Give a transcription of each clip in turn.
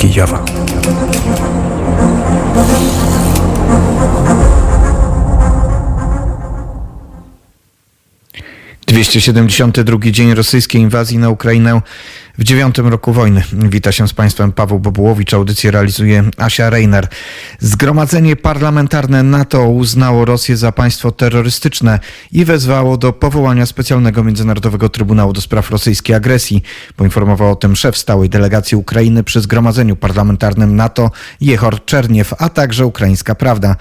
Kijowa. 272 dzień rosyjskiej inwazji na Ukrainę w dziewiątym roku wojny. Wita się z Państwem Paweł Bobułowicz. Audycję realizuje Asia Reiner. Zgromadzenie parlamentarne NATO uznało Rosję za państwo terrorystyczne i wezwało do powołania specjalnego Międzynarodowego Trybunału do spraw rosyjskiej agresji. Poinformował o tym szef stałej delegacji Ukrainy przy Zgromadzeniu Parlamentarnym NATO Jehor Czerniew, a także Ukraińska Prawda.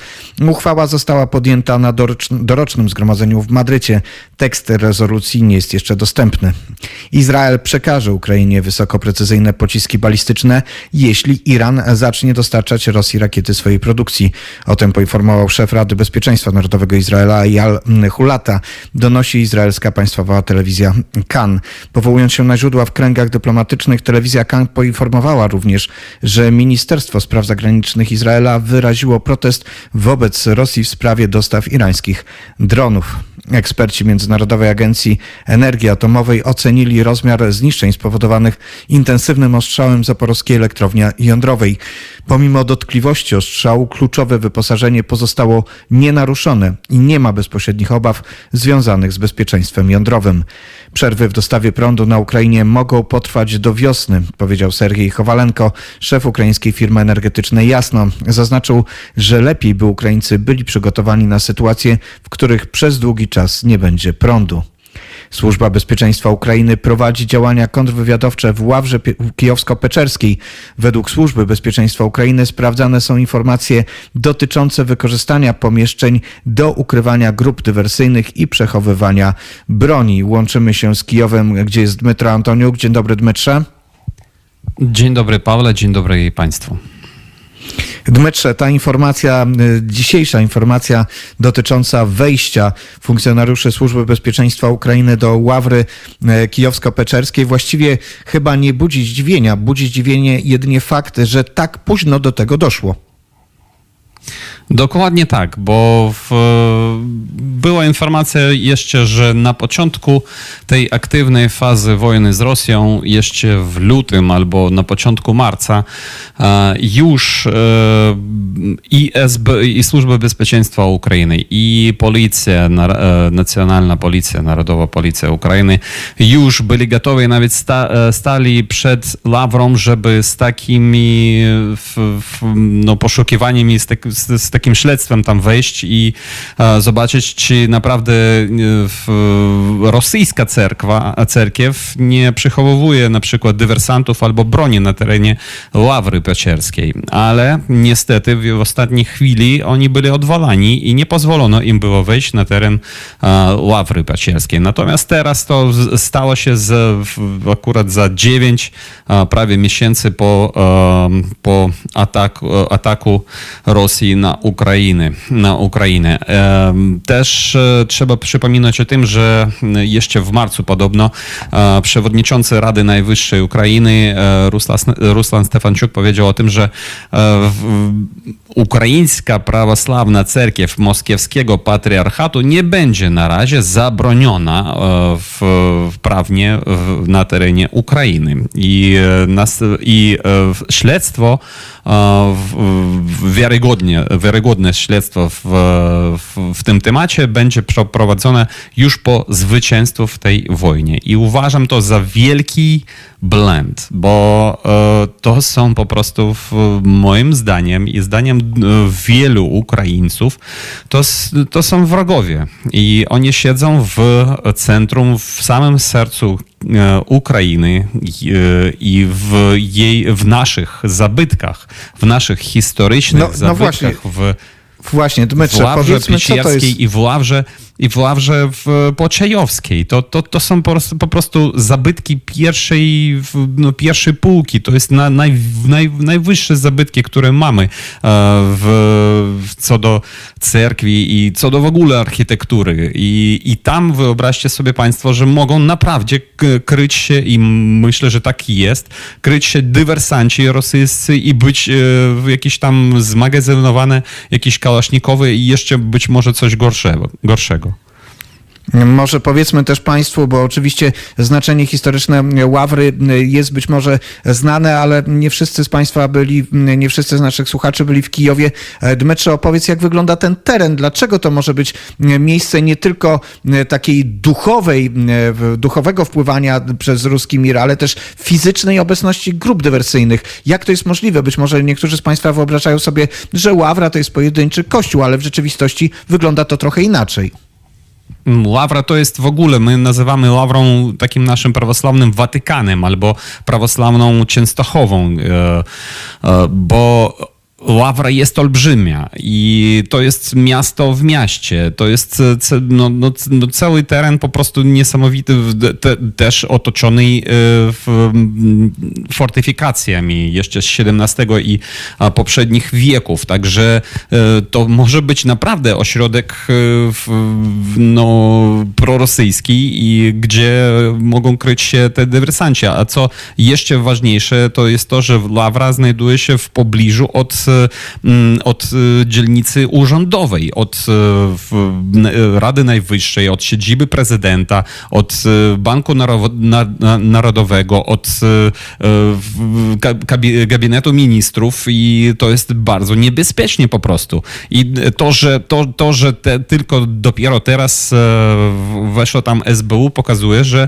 Uchwała została podjęta na dorocz- dorocznym zgromadzeniu w Madrycie. Tekst rezolucji nie jest jeszcze dostępny. Izrael przekaże Ukrainie wysokoprecyzyjne pociski balistyczne, jeśli Iran zacznie dostarczać Rosji rakiety swojej produkcji. O tym poinformował szef Rady Bezpieczeństwa Narodowego Izraela Eyal Hulata. Donosi izraelska państwowa telewizja Kan. Powołując się na źródła w kręgach dyplomatycznych, telewizja Kan poinformowała również, że Ministerstwo Spraw Zagranicznych Izraela wyraziło protest wobec Rosji w sprawie dostaw irańskich dronów. Eksperci Międzynarodowej Agencji Energii Atomowej ocenili rozmiar zniszczeń spowodowanych intensywnym ostrzałem zaporowskiej elektrowni jądrowej. Pomimo dotkliwości ostrzału, kluczowe wyposażenie pozostało nienaruszone i nie ma bezpośrednich obaw związanych z bezpieczeństwem jądrowym. Przerwy w dostawie prądu na Ukrainie mogą potrwać do wiosny, powiedział Sergiej Chowalenko, szef ukraińskiej firmy energetycznej Jasno. Zaznaczył, że lepiej by Ukraińcy byli przygotowani na sytuacje, w których przez długi czas nie będzie prądu. Służba Bezpieczeństwa Ukrainy prowadzi działania kontrwywiadowcze w Ławrze Kijowsko-Peczerskiej. Według Służby Bezpieczeństwa Ukrainy sprawdzane są informacje dotyczące wykorzystania pomieszczeń do ukrywania grup dywersyjnych i przechowywania broni. Łączymy się z Kijowem, gdzie jest Dmytro Antoniuk. Dzień dobry, Dmytrze. Dzień dobry Pawle, dzień dobry Państwu. Dmytrze, ta informacja, y, dzisiejsza informacja dotycząca wejścia funkcjonariuszy Służby Bezpieczeństwa Ukrainy do Ławry y, Kijowsko-Peczerskiej właściwie chyba nie budzi zdziwienia. Budzi zdziwienie jedynie fakt, że tak późno do tego doszło. Dokładnie tak, bo w, była informacja jeszcze, że na początku tej aktywnej fazy wojny z Rosją, jeszcze w lutym albo na początku marca, e, już e, i, SB, i Służba Bezpieczeństwa Ukrainy, i Policja, e, Nacjonalna Policja, Narodowa Policja Ukrainy już byli gotowi, nawet sta, stali przed Lawrą, żeby z takimi w, w, no, poszukiwaniami, z, tak, z, z takim śledztwem tam wejść i e, zobaczyć, czy naprawdę e, rosyjska cerkwa, cerkiew nie przechowuje na przykład dywersantów albo broni na terenie Ławry Peczerskiej. Ale niestety w ostatniej chwili oni byli odwalani i nie pozwolono im było wejść na teren e, Ławry Peczerskiej. Natomiast teraz to stało się z, akurat za 9 e, prawie miesięcy po, po ataku, ataku Rosji na Ukrainę. Na Ukrainę. Też e, trzeba przypominać o tym, że jeszcze w marcu podobno e, przewodniczący Rady Najwyższej Ukrainy e, Ruslan, Stefanczuk powiedział o tym, że e, ukraińska prawosławna cerkiew moskiewskiego patriarchatu nie będzie na razie zabroniona e, w, prawnie na terenie Ukrainy. I, e, nas, i e, śledztwo, e, w, w, wiarygodnie, wiarygodne śledztwo w, w, w tym temacie będzie przeprowadzone już po zwycięstwu w tej wojnie. I uważam to za wielki blend, bo e, to są po prostu moim zdaniem i zdaniem e, wielu Ukraińców, to, to są wrogowie i oni siedzą w centrum, w samym sercu e, Ukrainy i, e, i w jej, w naszych zabytkach, w naszych historycznych No- no zabytkach, właśnie. w Właśnie, w Dmytrze, Ławrze i w Ławrze, w Poczajowskiej. To, to, to są po prostu, po prostu zabytki pierwszej, no, pierwszej półki. To jest na, naj, naj, najwyższe zabytki, które mamy e, w, co do cerkwi i co do w ogóle architektury. I, I tam wyobraźcie sobie Państwo, że mogą naprawdę kryć się i myślę, że tak jest, kryć się dywersanci rosyjscy i być e, jakieś tam zmagazynowane jakieś kałasznikowe i jeszcze być może coś gorszego. gorszego. Może powiedzmy też Państwu, bo oczywiście znaczenie historyczne Ławry jest być może znane, ale nie wszyscy z Państwa byli, nie wszyscy z naszych słuchaczy byli w Kijowie. Dmytrze, opowiedz, jak wygląda ten teren, dlaczego to może być miejsce nie tylko takiej duchowej, duchowego wpływania przez ruski mir, ale też fizycznej obecności grup dywersyjnych. Jak to jest możliwe? Być może niektórzy z Państwa wyobrażają sobie, że Ławra to jest pojedynczy kościół, ale w rzeczywistości wygląda to trochę inaczej. Ławra to jest w ogóle, my nazywamy Ławrą takim naszym prawosławnym Watykanem albo prawosławną Częstochową, e, e, bo Ławra jest olbrzymia i to jest miasto w mieście. To jest no, no, no, cały teren po prostu niesamowity, te, też otoczony e, w, m, fortyfikacjami jeszcze z XVII i poprzednich wieków. Także e, to może być naprawdę ośrodek w- no, prorosyjski i gdzie mogą kryć się te dywersanci. A co jeszcze ważniejsze, to jest to, że Lawra znajduje się w pobliżu od, mm, od e, dzielnicy urzędowej, od n- Rady Najwyższej, od siedziby prezydenta, od Banku Naro- na- na- Narodowego, od gabinetu ministrów i to jest bardzo niebezpiecznie po prostu. I to, że, to, to, że te, tylko dopiero teraz e, weszło tam SBU, pokazuje, że e,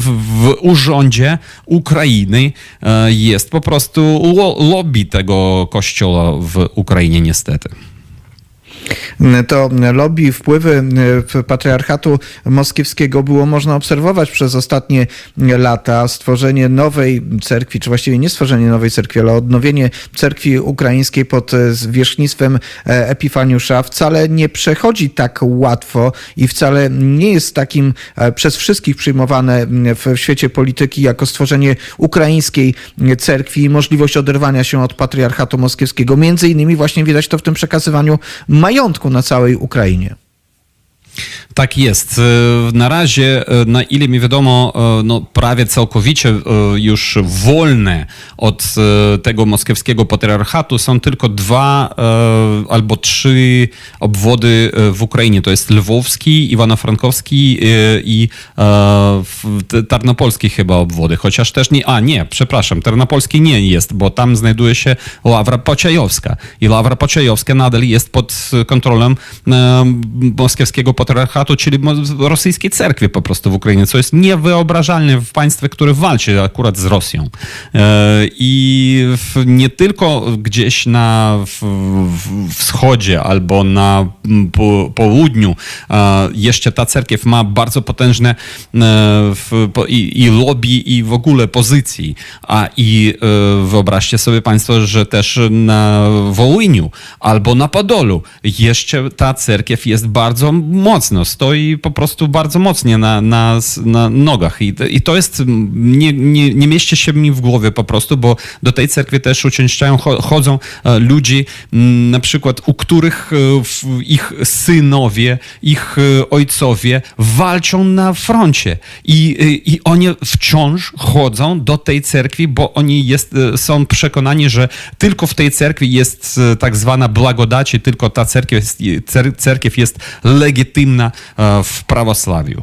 w, urządzie Ukrainy e, jest po prostu lo, lobby tego kościoła w Ukrainie niestety. To lobby, wpływy w patriarchatu moskiewskiego było można obserwować przez ostatnie lata. Stworzenie nowej cerkwi, czy właściwie nie stworzenie nowej cerkwi, ale odnowienie cerkwi ukraińskiej pod e, zwierzchnictwem e, Epifaniusza wcale nie przechodzi tak łatwo i wcale nie jest takim e, przez wszystkich przyjmowane w świecie polityki jako stworzenie ukraińskiej cerkwi i możliwość oderwania się od patriarchatu moskiewskiego. Między innymi właśnie widać to w tym przekazywaniu majątku na całej Ukrainie. Tak jest. E, Na razie, e, na ile mi wiadomo, e, no, prawie całkowicie już wolne od tego moskiewskiego patriarchatu są tylko dwa albo trzy obwody w Ukrainie. To jest lwowski, iwano-frankowski i tarnopolski chyba obwody. Chociaż też nie, a nie, przepraszam, tarnopolski nie jest, bo tam znajduje się Ławra Pociejowska. I Ławra Pociejowska nadal jest pod kontrolą moskiewskiego patriarchatu, czyli mo- rosyjskiej cerkwi po prostu w Ukrainie, co jest niewyobrażalne w państwie, które walczy akurat z Rosją. E, I nie tylko gdzieś na wschodzie albo na po, południu jeszcze ta cerkiew ma bardzo potężne e, i, i lobby i w ogóle pozycji. A i e, wyobraźcie sobie Państwo, że też na Wołyniu albo na Podolu jeszcze ta cerkiew jest bardzo mocno, stoi po prostu bardzo mocnie na, na, na nogach. I, I to jest, nie, nie, nie mieści się mi w głowie po prostu, bo do tej cerkwi też uczęszczają, cho- chodzą e, ludzi, na przykład u których e, ich synowie, ich e, ojcowie walczą na froncie i, i oni wciąż chodzą do tej cerkwi, bo oni jest, są przekonani, że tylko w tej cerkwi jest tak zwana blagodać i tylko ta cerkiew jest, cer, cerkiew jest legitymna e, w prawosławiu.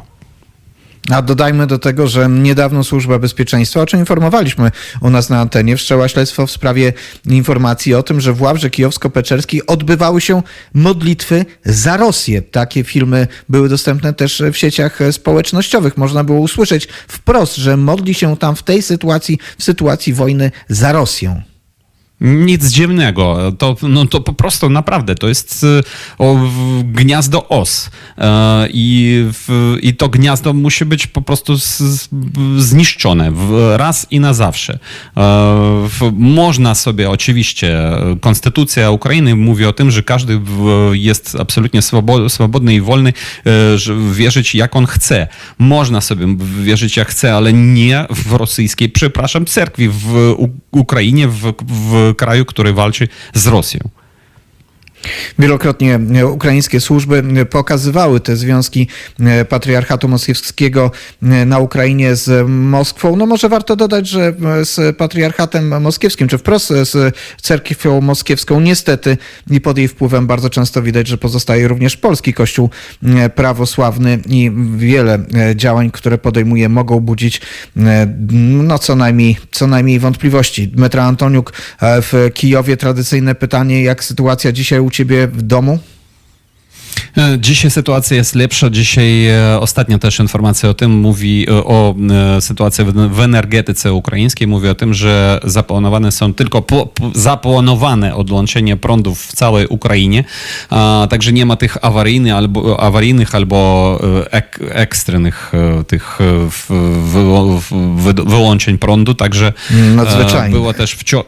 A dodajmy do tego, że niedawno Służba Bezpieczeństwa, o czym informowaliśmy u nas na antenie, wszczęła śledztwo w sprawie informacji o tym, że w Ławrze Kijowsko-Peczerskiej odbywały się modlitwy za Rosję. Takie filmy były dostępne też w sieciach społecznościowych. Można było usłyszeć wprost, że modli się tam w tej sytuacji, w sytuacji wojny za Rosją. Nic dziwnego. To, no, to po prostu naprawdę to jest e, o, gniazdo os. E, I, w, I to gniazdo musi być po prostu z, zniszczone raz i na zawsze. E, można sobie oczywiście, e, konstytucja Ukrainy mówi o tym, że każdy jest absolutnie swobo- swobodny i wolny, wierzyć jak on chce. Można sobie wierzyć jak chce, ale nie w rosyjskiej, przepraszam, cerkwi w Ukrainie, w, w kraju, który walczy z Rosją. Wielokrotnie e, ukraińskie służby e, pokazywały te związki e, patriarchatu moskiewskiego na Ukrainie z Moskwą. No może warto dodać, że z patriarchatem moskiewskim, czy wprost z cerkwią moskiewską, niestety i pod jej wpływem bardzo często widać, że pozostaje również polski kościół prawosławny i wiele działań, które podejmuje, mogą budzić no co najmniej, co najmniej wątpliwości. Dmytra Antoniuk w Kijowie tradycyjne pytanie, jak sytuacja dzisiaj u ciebie w domu? E, Dzisiaj sytuacja jest lepsza. Dzisiaj e, ostatnia też informacja o tym mówi e, o sytuacji w, w energetyce ukraińskiej. Mówi o tym, że zaplanowane są tylko po, zaplanowane odłączenie prądów w całej Ukrainie. A, także nie ma tych awaryjnych albo, awaryjnych albo ek, ekstrenych tych w, wy, wy, wyłączeń prądu. Także Nadzwyczajnych. było też wciąż.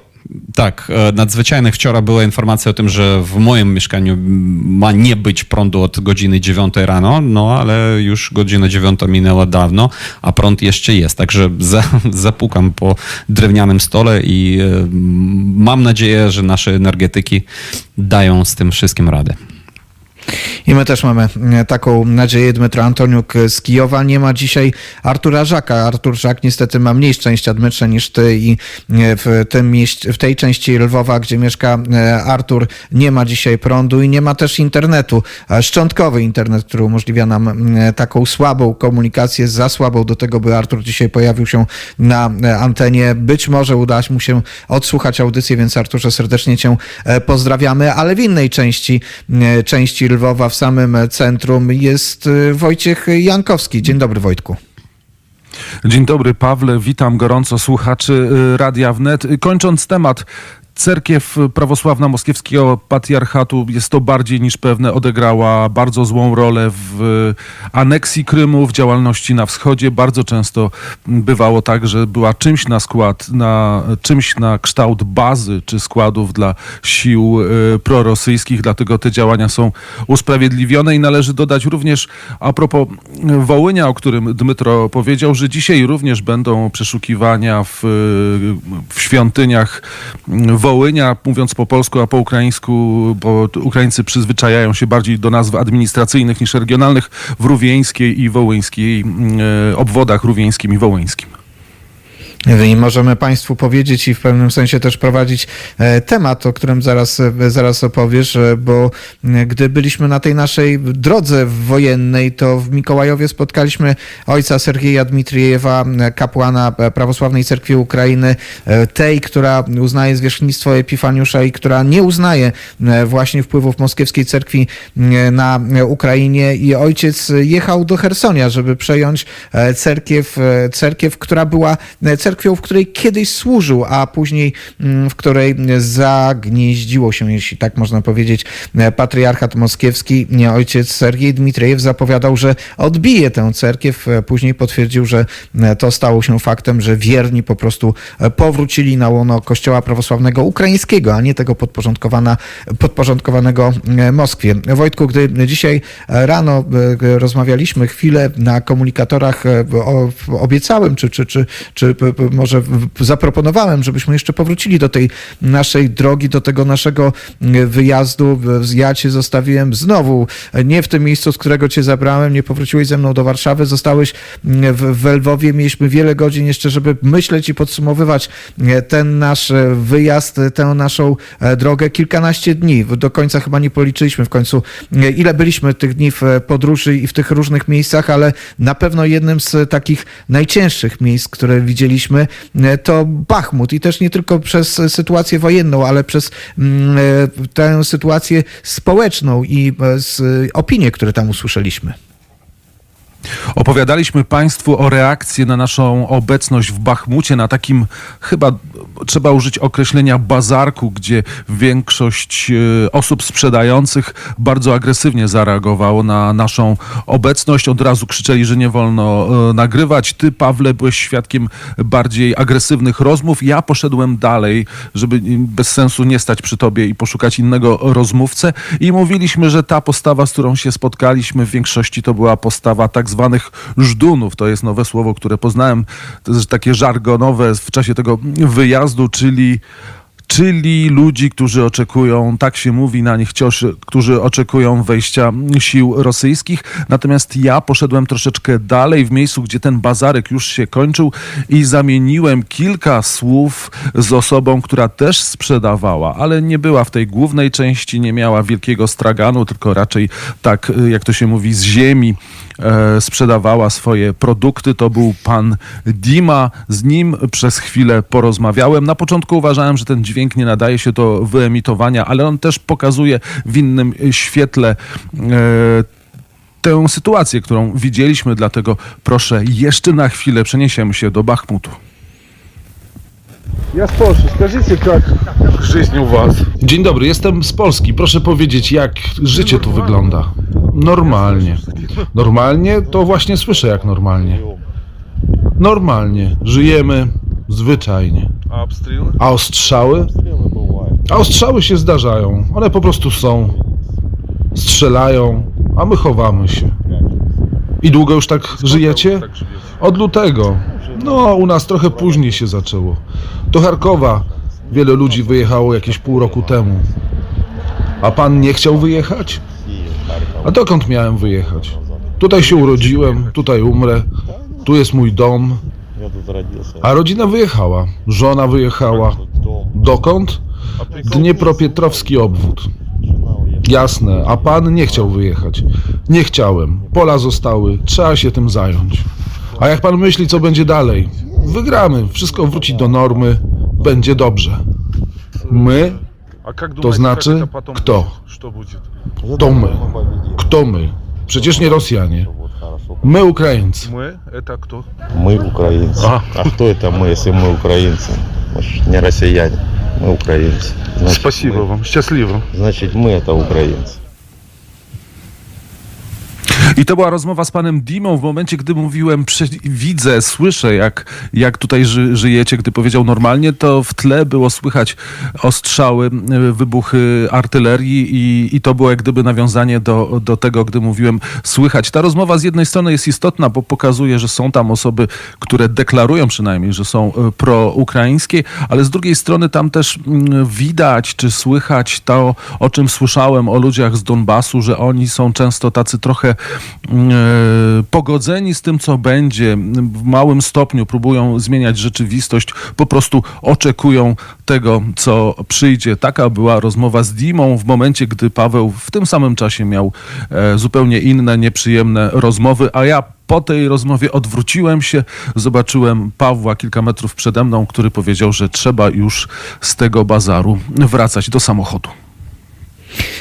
Tak, e, nadzwyczajnych. Wczoraj była informacja o tym, że w moim mieszkaniu ma nie być prądu od godziny 9 rano, no ale już godzina 9 minęła dawno, a prąd jeszcze jest. Także za, zapukam po drewnianym stole i e, mam nadzieję, że nasze energetyki dają z tym wszystkim radę. I my też mamy e, taką nadzieję. Dmytro Antoniuk z Kijowa. Nie ma dzisiaj Artura Żaka. Artur Żak niestety ma mniej szczęścia, Dmytrze, niż ty i e, w, tym mieście, w tej części Lwowa, gdzie mieszka e, Artur, nie ma dzisiaj prądu i nie ma też internetu. Szczątkowy internet, który umożliwia nam taką słabą komunikację, za słabą do tego, by Artur dzisiaj pojawił się na antenie. Być może uda mu się odsłuchać audycję, więc Arturze serdecznie cię pozdrawiamy, ale w innej części, części Lwowa, w samym centrum jest e, Wojciech Jankowski. Dzień dobry Wojtku. Dzień dobry, Pawle. Witam gorąco słuchaczy y, Radia Wnet. Y, Kończąc temat. Cerkiew prawosławna moskiewskiego patriarchatu jest to bardziej niż pewne, odegrała bardzo złą rolę w y, aneksji Krymu, w działalności na wschodzie. Bardzo często bywało tak, że była czymś na skład, na, czymś na kształt bazy czy składów dla sił y, prorosyjskich, dlatego te działania są usprawiedliwione i należy dodać również a propos Wołynia, o którym Dmytro powiedział, że dzisiaj również będą przeszukiwania w, w świątyniach Wołynia, mówiąc po polsku, a po ukraińsku, bo Ukraińcy przyzwyczajają się bardziej do nazw administracyjnych niż regionalnych, w Rówieńskiej i Wołyńskiej, e, obwodach rówieńskim i wołyńskim. I możemy Państwu powiedzieć i w pewnym sensie też prowadzić e, temat, o którym zaraz, e, zaraz opowiesz, e, bo gdy byliśmy na tej naszej drodze wojennej, to w Mikołajowie spotkaliśmy ojca Sergieja Dmitrijewa, e, kapłana Prawosławnej Cerkwi Ukrainy, tej, która uznaje zwierzchnictwo Epifaniusza i która nie uznaje właśnie wpływów moskiewskiej cerkwi na Ukrainie. I ojciec jechał do Hersonia, żeby przejąć cerkiew, cerkiew, która była e, cerkwią, w której kiedyś służył, a później mm, w której zagnieździło się, jeśli tak można powiedzieć, patriarchat moskiewski. Ojciec Sergiej Dmitriejew zapowiadał, że odbije tę cerkiew. Później potwierdził, że to stało się faktem, że wierni po prostu powrócili na łono Kościoła Prawosławnego Ukraińskiego, a nie tego podporządkowana, podporządkowanego Moskwie. Wojtku, gdy dzisiaj rano e, rozmawialiśmy chwilę na komunikatorach, e, obiecałem, czy, czy, czy, czy może zaproponowałem, żebyśmy jeszcze powrócili do tej naszej drogi, do tego naszego mm, wyjazdu. Ja cię zostawiłem znowu, e, nie w tym miejscu, z którego cię zabrałem, nie powróciłeś ze mną do Warszawy, zostałeś mm, w, w Lwowie. Mieliśmy wiele godzin jeszcze, żeby myśleć i podsumowywać e, ten nasz e, wyjazd, e, tę naszą e, drogę. Kilkanaście dni, do końca chyba nie policzyliśmy w końcu, e, ile byliśmy tych dni w e, podróży i w tych różnych miejscach, ale na pewno jednym z takich najcięższych miejsc, które widzieliśmy, e, to Bachmut i też nie tylko przez sytuację wojenną, ale przez mm, e, tę sytuację społeczną i e, z opinie, które tam usłyszeliśmy. Opowiadaliśmy Państwu o reakcji na naszą obecność w Bachmucie, na takim chyba trzeba użyć określenia bazarku, gdzie większość e, osób sprzedających bardzo agresywnie zareagowało na naszą obecność. Od razu krzyczeli, że nie wolno e, nagrywać. Ty, Pawle, byłeś świadkiem bardziej agresywnych rozmów. Ja poszedłem dalej, żeby bez sensu nie stać przy tobie i poszukać innego rozmówcę. I mówiliśmy, że ta postawa, z którą się spotkaliśmy, w większości to była postawa tak zwanych żdunów. To jest nowe słowo, które poznałem. To jest takie żargonowe w czasie tego wyjazdu, czyli czyli ludzi, którzy oczekują, tak się mówi na nich, cioszy, którzy oczekują wejścia sił rosyjskich. Natomiast ja poszedłem troszeczkę dalej, w miejscu, gdzie ten bazarek już się kończył i zamieniłem kilka słów z osobą, która też sprzedawała, ale nie była w tej głównej części, nie miała wielkiego straganu, tylko raczej tak, jak to się mówi, z ziemi sprzedawała swoje produkty. To był pan Dima. Z nim przez chwilę porozmawiałem. Na początku uważałem, że ten dźwięk nie nadaje się do wyemitowania, ale on też pokazuje w innym świetle e, tę sytuację, którą widzieliśmy, dlatego proszę jeszcze na chwilę przeniesiemy się do Bachmutu. Я с Польши. Скажите, как жизнь у вас? Dzień dobry, jestem z Polski. Proszę powiedzieć, jak życie tu wygląda? Normalnie. Normalnie? To właśnie słyszę jak normalnie. Normalnie. Żyjemy zwyczajnie. А обстрелы? A ostrzały? A ostrzały się zdarzają. One po prostu są. Strzelają, a my chowamy się. I długo już tak żyjecie? Так живете? Od lutego. No, u nas trochę później się zaczęło. Do Charkowa wiele ludzi wyjechało jakieś pół roku temu. A pan nie chciał wyjechać? A dokąd miałem wyjechać? Tutaj się urodziłem, tutaj umrę, tu jest mój dom. A rodzina wyjechała, żona wyjechała. Dokąd? Dniepropietrowski obwód. Jasne, a pan nie chciał wyjechać. Nie chciałem. Pola zostały, trzeba się tym zająć. A jak pan myśli, co będzie dalej? Wygramy, wszystko wróci do normy, będzie dobrze. My? А как думаете, значит, как это потом кто? будет? Что будет? Я To думаю, my. мы победим. Kto my? Przecież nie Rosjanie. Вот хорошо. My Ukraińcy. Мы? Это кто? Мы украинцы. А. А кто это мы, если мы украинцы? Мы ж не россияне. Мы украинцы. Значит, Спасибо мы- вам. Счастливо. Значит, мы это украинцы. I to była rozmowa z panem Dimą w momencie, gdy mówiłem, widzę, słyszę, jak, jak tutaj ży, żyjecie. Gdy powiedział normalnie, to w tle było słychać ostrzały, y, wybuchy artylerii i, i to było jak gdyby nawiązanie do, do tego, gdy mówiłem słychać. Ta rozmowa z jednej strony jest istotna, bo pokazuje, że są tam osoby, które deklarują przynajmniej, że są y, proukraińskie, ale z drugiej strony tam też mm, widać, czy słychać to, o czym słyszałem o ludziach z Donbasu, że oni są często tacy trochę e, pogodzeni z tym, co będzie, w małym stopniu próbują zmieniać rzeczywistość, po prostu oczekują tego, co przyjdzie. Taka była rozmowa z Dimą w momencie, gdy Paweł w tym samym czasie miał e, zupełnie inne, nieprzyjemne rozmowy, a ja po tej rozmowie odwróciłem się, zobaczyłem Pawła kilka metrów przede mną, który powiedział, że trzeba już z tego bazaru wracać do samochodu.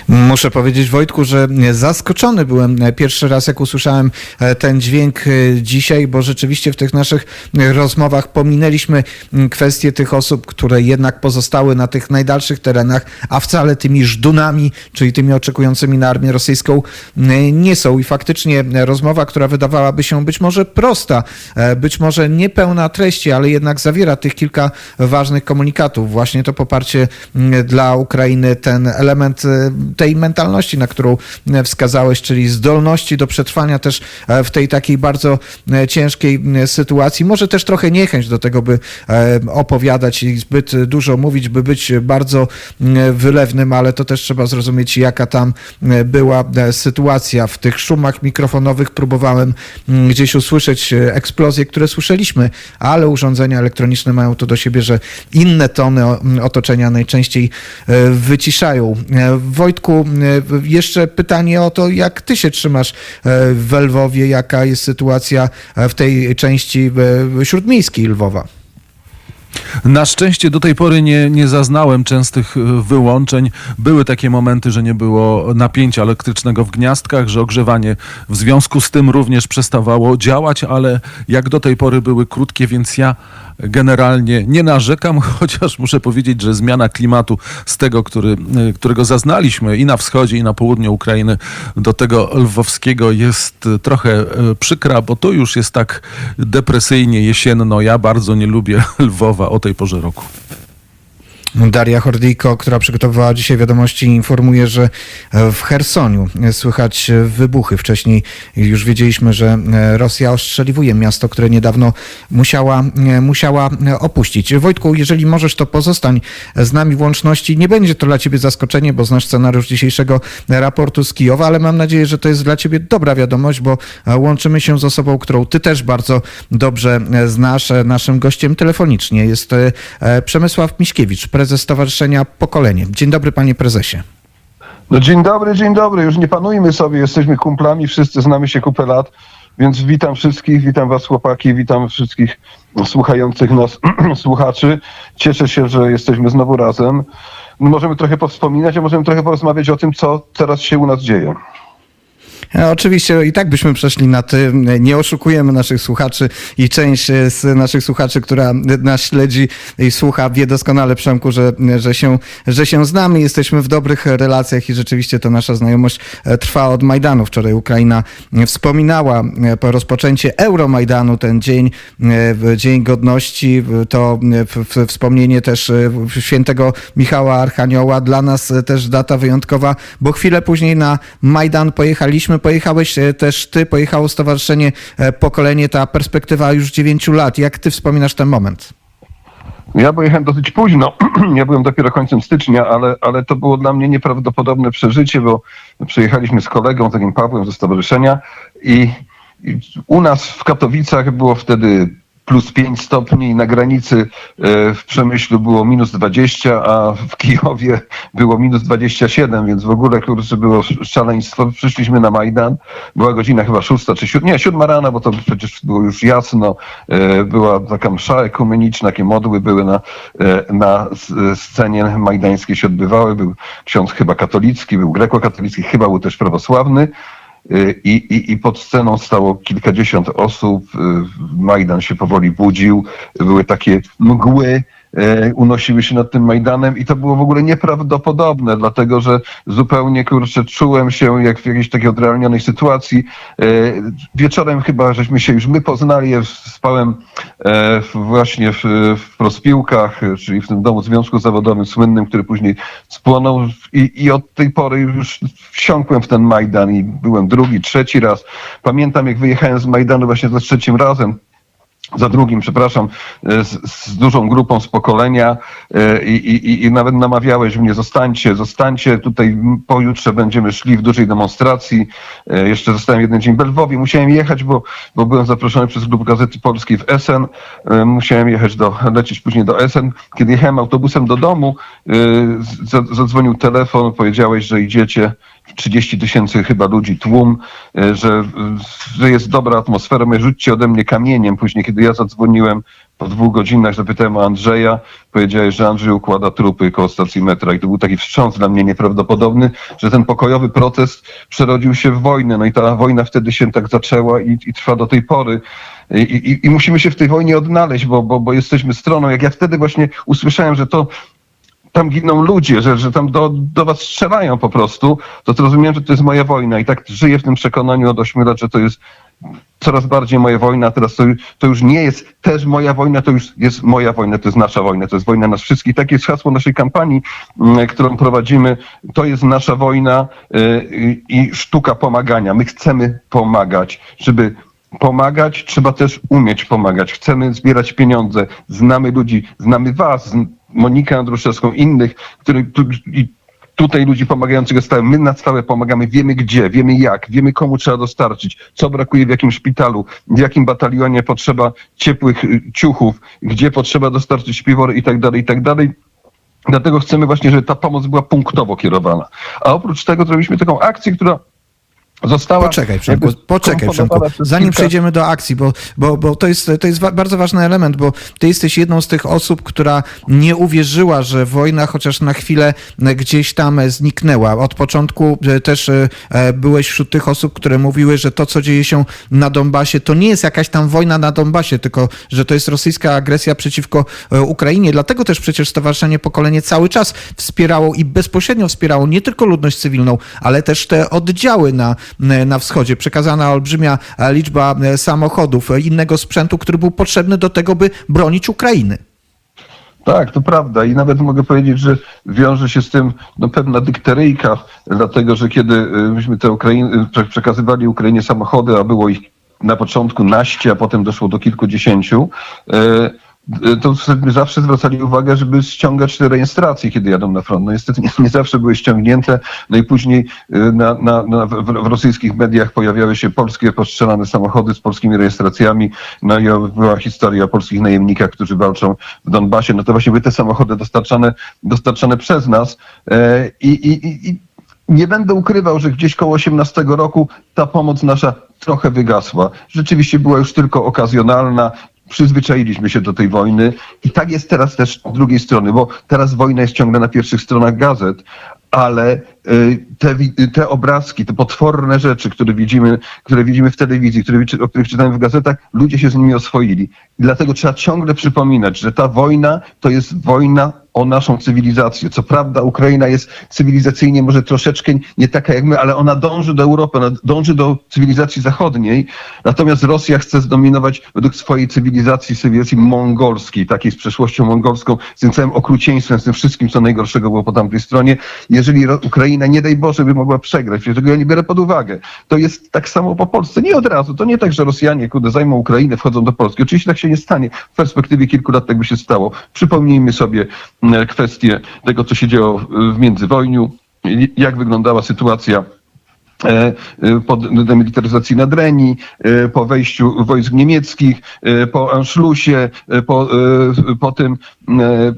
Muszę powiedzieć, Wojtku, że zaskoczony byłem pierwszy raz, jak usłyszałem e, ten dźwięk e, dzisiaj, bo rzeczywiście w tych naszych rozmowach pominęliśmy mm, kwestię tych osób, które jednak pozostały na tych najdalszych terenach, a wcale tymi żdunami, czyli tymi oczekującymi na armię rosyjską mm, nie są. I faktycznie rozmowa, która wydawałaby się być może prosta, e, być może niepełna treści, ale jednak zawiera tych kilka ważnych komunikatów. Właśnie to poparcie mm, dla Ukrainy, ten element tej mentalności, na którą e, wskazałeś, czyli zdolności do przetrwania też e, w tej takiej bardzo e, ciężkiej sytuacji. Może też trochę niechęć do tego, by opowiadać i zbyt dużo mówić, by być bardzo wylewnym, ale to też trzeba zrozumieć, jaka tam była sytuacja. W tych szumach mikrofonowych próbowałem m, gdzieś usłyszeć eksplozje, które słyszeliśmy, ale urządzenia elektroniczne mają to do siebie, że inne tony o- m, otoczenia najczęściej wyciszają. Wojtku, jeszcze pytanie o to, jak ty się trzymasz e, w Lwowie, jaka jest sytuacja e, w tej części e, śródmiejskiej Lwowa? Na szczęście do tej pory nie, nie zaznałem częstych wyłączeń. Były takie momenty, że nie było napięcia elektrycznego w gniazdkach, że ogrzewanie w związku z tym również przestawało działać, ale jak do tej pory były krótkie, więc ja generalnie nie narzekam, chociaż muszę powiedzieć, że zmiana klimatu z tego, który, y, którego zaznaliśmy i na wschodzie, i na południu Ukrainy, do tego lwowskiego jest y, trochę y, przykra, bo to już jest tak depresyjnie jesienno. Ja bardzo nie lubię Lwowa o tej porze roku. Daria Hordyjko, która przygotowywała dzisiaj wiadomości, informuje, że w Chersoniu słychać wybuchy. Wcześniej już wiedzieliśmy, że Rosja ostrzeliwuje miasto, które niedawno musiała, musiała opuścić. Wojtku, jeżeli możesz, to pozostań z nami w łączności. Nie będzie to dla ciebie zaskoczenie, bo znasz scenariusz dzisiejszego raportu z Kijowa, ale mam nadzieję, że to jest dla ciebie dobra wiadomość, bo łączymy się z osobą, którą ty też bardzo dobrze znasz. Naszym gościem telefonicznie jest e, Przemysław Miśkiewicz, prezes Stowarzyszenia Pokolenie. Dzień dobry, panie prezesie. No dzień dobry, dzień dobry. Już nie panujmy sobie, jesteśmy kumplami, wszyscy znamy się kupę lat, więc witam wszystkich, witam was chłopaki, witam wszystkich słuchających nas słuchaczy. Cieszę się, że jesteśmy znowu razem. Możemy trochę powspominać, a możemy trochę porozmawiać o tym, co teraz się u nas dzieje. E, Oczywiście i tak byśmy przeszli na ty. Nie oszukujemy naszych słuchaczy i część e, z naszych słuchaczy, która nas śledzi i słucha, wie doskonale, Przemku, że, że, się, że się znamy, jesteśmy w dobrych relacjach i rzeczywiście ta nasza znajomość e, trwa od Majdanu. Wczoraj Ukraina wspominała po rozpoczęcie Euromajdanu, ten dzień, Dzień Godności, to wspomnienie też świętego Michała Archanioła. Dla nas też data wyjątkowa, bo chwilę później na Majdan pojechaliśmy. Pojechałeś e, też ty, pojechało Stowarzyszenie e, Pokolenie, ta perspektywa już dziewięciu lat. Jak ty wspominasz ten moment? Ja pojechałem dosyć późno, ja byłem dopiero końcem stycznia, ale, ale to było dla mnie nieprawdopodobne przeżycie, bo przyjechaliśmy z kolegą, takim Pawłem ze stowarzyszenia i, i u nas w Katowicach było wtedy plus 5 stopni, na granicy e, w Przemyślu było minus 20, a w Kijowie było minus 27, więc w ogóle kurczę było szaleństwo. Przyszliśmy na Majdan, była godzina chyba szósta czy siódma, nie, siódma rana, bo to przecież było już jasno, e, była taka msza ekumeniczna, takie modły były na, e, na scenie majdańskiej się odbywały, był ksiądz chyba katolicki, był grekokatolicki, chyba był też prawosławny. Y, I, i, I pod sceną stało kilkadziesiąt osób. y, Majdan się powoli budził. Były takie mgły, unosiły się nad tym Majdanem i to było w ogóle nieprawdopodobne, dlatego że zupełnie kurczę czułem się jak w jakiejś takiej odrealnionej sytuacji. Y, Wieczorem chyba żeśmy się już my poznali, ja spałem e, właśnie w, w Prospiłkach, e, czyli w tym domu związku zawodowym słynnym, który później spłonął i, i od tej pory już wsiąkłem w ten Majdan i byłem drugi, trzeci raz. Pamiętam jak wyjechałem z Majdanu właśnie za trzecim razem, za drugim, przepraszam, e, z, z dużą grupą z pokolenia e, i, i, i nawet namawiałeś mnie, zostańcie, zostańcie, tutaj pojutrze będziemy szli w dużej demonstracji. E, Jeszcze zostałem jeden dzień w Lwowie, musiałem jechać, bo, bo byłem zaproszony przez Klub Gazety Polskiej w Essen. Musiałem jechać do, lecieć później do Essen. Kiedy jechałem autobusem do domu, zadzwonił telefon, powiedziałeś, że idziecie 30 tysięcy chyba ludzi, tłum, e, że, że jest dobra atmosfera, mówię, rzućcie ode mnie kamieniem. Później, kiedy ja zadzwoniłem po dwóch godzinach, zapytałem o Andrzeja, powiedziałeś, że Andrzej układa trupy koło stacji metra i to był taki wstrząs dla mnie nieprawdopodobny, że ten pokojowy protest przerodził się w wojnę. No i ta wojna wtedy się tak zaczęła i, i trwa do tej pory. I, i, I musimy się w tej wojnie odnaleźć, bo, bo, bo jesteśmy stroną. Jak ja wtedy właśnie usłyszałem, że to tam giną ludzie, że, że tam do, do was strzelają po prostu, to zrozumiałem, że to jest moja wojna i tak żyję w tym przekonaniu od 8 lat, że to jest coraz bardziej moja wojna, teraz to, to już nie jest też moja wojna, to już jest moja wojna, to jest nasza wojna, to jest wojna nas wszystkich. Takie jest hasło naszej kampanii, mm, którą prowadzimy. To jest nasza wojna y, i sztuka pomagania. My chcemy pomagać, żeby pomagać, trzeba też umieć pomagać. Chcemy zbierać pieniądze, znamy ludzi, znamy was, Monikę Andruszewską, innych, którzy tu, tutaj ludzi pomagających jest. My na stałe pomagamy, wiemy gdzie, wiemy jak, wiemy komu trzeba dostarczyć, co brakuje w jakim szpitalu, w jakim batalionie potrzeba ciepłych y, ciuchów, gdzie potrzeba dostarczyć piwory i tak dalej, i tak dalej. Dlatego chcemy właśnie, żeby ta pomoc była punktowo kierowana. A oprócz tego zrobiliśmy taką akcję, która została... Poczekaj, Przemku, poczekaj, Przemku. Zanim kilka- przejdziemy do akcji, bo, bo, bo to jest, to jest bardzo ważny element, bo ty jesteś jedną z tych osób, która nie uwierzyła, że wojna chociaż na chwilę e, gdzieś tam e, zniknęła. Od początku e, też byłeś wśród tych osób, które mówiły, że to, co dzieje się na Donbasie, to nie jest jakaś tam wojna na Donbasie, tylko że to jest rosyjska agresja przeciwko Ukrainie. Dlatego też przecież Stowarzyszenie Pokolenie cały czas wspierało i bezpośrednio wspierało nie tylko ludność cywilną, ale też te oddziały na, na wschodzie. Przekazana olbrzymia e, liczba e, samochodów, e, innego sprzętu, który był potrzebny do tego, by bronić Ukrainy. Tak, to prawda i nawet mogę powiedzieć, że wiąże się z tym no, pewna dykteryjka, dlatego że kiedy y, myśmy te Ukrainy, prze- przekazywali Ukrainie samochody, a było ich na początku naście, a potem doszło do kilkudziesięciu, to my zawsze zwracali uwagę, żeby ściągać te rejestracje, kiedy jadą na front. No niestety nie, nie zawsze były ściągnięte, no i później y, na, na, na, w, w rosyjskich mediach pojawiały się polskie postrzelane samochody z polskimi rejestracjami, no i była historia o polskich najemnikach, którzy walczą w Donbasie, no to właśnie były te samochody dostarczane, dostarczane przez nas e, i, i, i nie będę ukrywał, że gdzieś koło 18 roku ta pomoc nasza trochę wygasła. Rzeczywiście była już tylko okazjonalna. Przyzwyczailiśmy się do tej wojny i tak jest teraz też z drugiej strony, bo teraz wojna jest ciągle na pierwszych stronach gazet, ale y, te, wi- te obrazki, te potworne rzeczy, które widzimy, które widzimy w telewizji, które, o których czytamy w gazetach, ludzie się z nimi oswoili. I dlatego trzeba ciągle przypominać, że ta wojna to jest wojna o naszą cywilizację. Co prawda Ukraina jest cywilizacyjnie może troszeczkę nie taka jak my, ale ona dąży do Europy, ona dąży do cywilizacji zachodniej. Natomiast Rosja chce zdominować według swojej cywilizacji, cywilizacji mongolskiej, takiej z przeszłością mongolską, z tym całym okrucieństwem, z tym wszystkim, co najgorszego było po tamtej stronie. Jeżeli Ukraina, nie daj Boże, by mogła przegrać, tego ja nie biorę pod uwagę. To jest tak samo po Polsce. Nie od razu. To nie tak, że Rosjanie, kurde, zajmą Ukrainę, wchodzą do Polski. Oczywiście tak się nie stanie. W perspektywie kilku lat tak by się stało. Przypomnijmy sobie mm, kwestię tego, co się działo w międzywojniu, jak wyglądała sytuacja e, e, po demilitaryzacji Nadrenii, e, po wejściu wojsk niemieckich, e, po Anschlussie, e, po, e, po tym, e,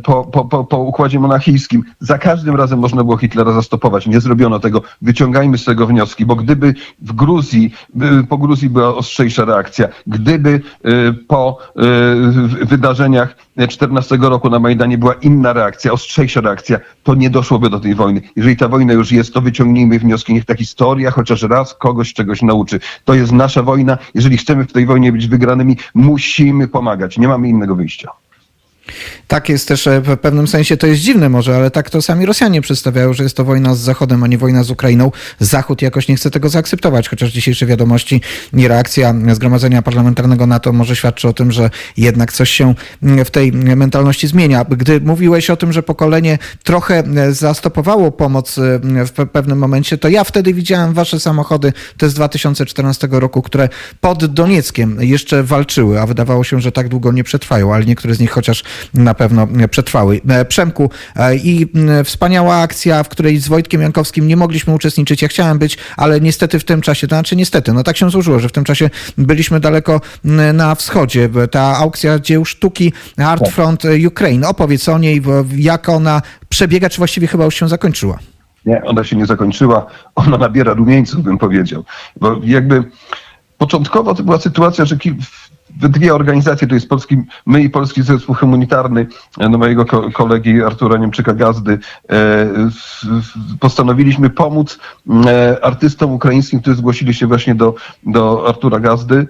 po, po, po, po układzie monachijskim. Za każdym razem można było Hitlera zastopować. Nie zrobiono tego. Wyciągajmy z tego wnioski, bo gdyby w Gruzji, po Gruzji była ostrzejsza reakcja, gdyby e, po e, wydarzeniach 14 roku na Majdanie była inna reakcja, ostrzejsza reakcja, to nie doszłoby do tej wojny. Jeżeli ta wojna już jest, to wyciągnijmy wnioski. Niech ta historia chociaż raz kogoś czegoś nauczy. To jest nasza wojna. Jeżeli chcemy w tej wojnie być wygranymi, musimy pomagać. Nie mamy innego wyjścia. Tak jest też e, w pewnym sensie, to jest dziwne może, ale tak to sami Rosjanie przedstawiają, że jest to wojna z Zachodem, a nie wojna z Ukrainą. Zachód jakoś nie chce tego zaakceptować, chociaż dzisiejsze wiadomości i reakcja Zgromadzenia Parlamentarnego NATO może świadczy o tym, że jednak coś się w tej mentalności zmienia. Gdy mówiłeś o tym, że pokolenie trochę e, zastopowało pomoc e, w pe- pewnym momencie, to ja wtedy widziałem wasze samochody, to z 2014 roku, które pod Donieckiem jeszcze walczyły, a wydawało się, że tak długo nie przetrwają, ale niektóre z nich chociaż na pewno przetrwały. E, Przemku, e, i wspaniała akcja, w której z Wojtkiem Jankowskim nie mogliśmy uczestniczyć. Ja chciałem być, ale niestety w tym czasie, to znaczy niestety, no tak się złożyło, że w tym czasie byliśmy daleko na wschodzie. Ta aukcja dzieł sztuki Art Front Ukraine. Opowiedz o niej, jak ona przebiega, czy właściwie chyba już się zakończyła. Nie, ona się nie zakończyła. Ona nabiera rumieńców, bym powiedział. Bo jakby początkowo to była sytuacja, że dwie organizacje, to jest polski, my i Polski Zespół Humanitarny, e, no mojego ko- kolegi Artura Niemczyka Gazdy, e, postanowiliśmy pomóc e, artystom ukraińskim, którzy zgłosili się właśnie do, do Artura Gazdy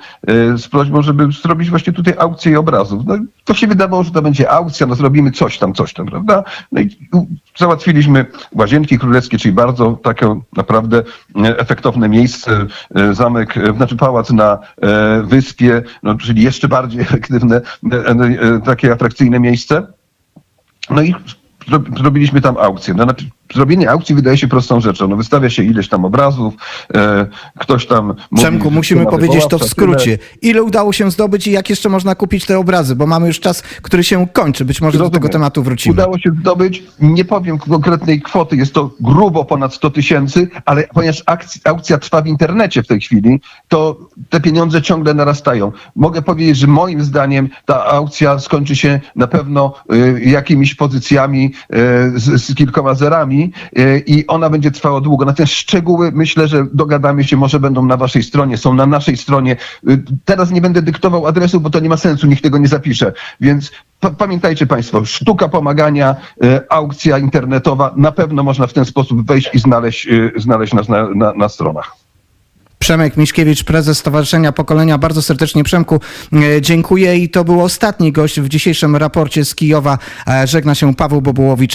z prośbą, żeby zrobić właśnie tutaj aukcję obrazów. No, to się wydawało, że to będzie aukcja, no zrobimy coś tam, coś tam, prawda? No i załatwiliśmy Łazienki Królewskie, czyli bardzo takie naprawdę efektowne miejsce, zamek, znaczy pałac na wyspie, no, czyli jeszcze bardziej efektywne, e, e, takie atrakcyjne miejsce. No i zro- zrobiliśmy tam aukcję. No, znaczy, zrobienie aukcji wydaje się prostą rzeczą. No, wystawia się ileś tam obrazów, e, ktoś tam mówi, Przemku, musimy powiedzieć to w skrócie. Ile udało się zdobyć i jak jeszcze można kupić te obrazy? Bo mamy już czas, który się kończy. Być może do Rozumiem. tego tematu wrócimy. Udało się zdobyć, nie powiem konkretnej kwoty, jest to grubo ponad 100 tysięcy, ale ponieważ akcja, aukcja trwa w internecie w tej chwili, to te pieniądze ciągle narastają. Mogę powiedzieć, że moim zdaniem ta aukcja skończy się na pewno y, jakimiś pozycjami y, z, z kilkoma zerami y, i ona będzie trwała długo. Natomiast szczegóły myślę, że dogadamy się, może będą na waszej stronie, są na naszej stronie. Y, Teraz nie będę dyktował adresu, bo to nie ma sensu, nikt tego nie zapisze. Więc pa- pamiętajcie Państwo, sztuka pomagania, y, aukcja internetowa, na pewno można w ten sposób wejść i znaleźć, znaleźć nas na, na, na stronach. Przemek Miśkiewicz, prezes Stowarzyszenia Pokolenia. Bardzo serdecznie Przemku e, dziękuję i to był ostatni gość w dzisiejszym raporcie z Kijowa. E, Żegna się Paweł Bobułowicz.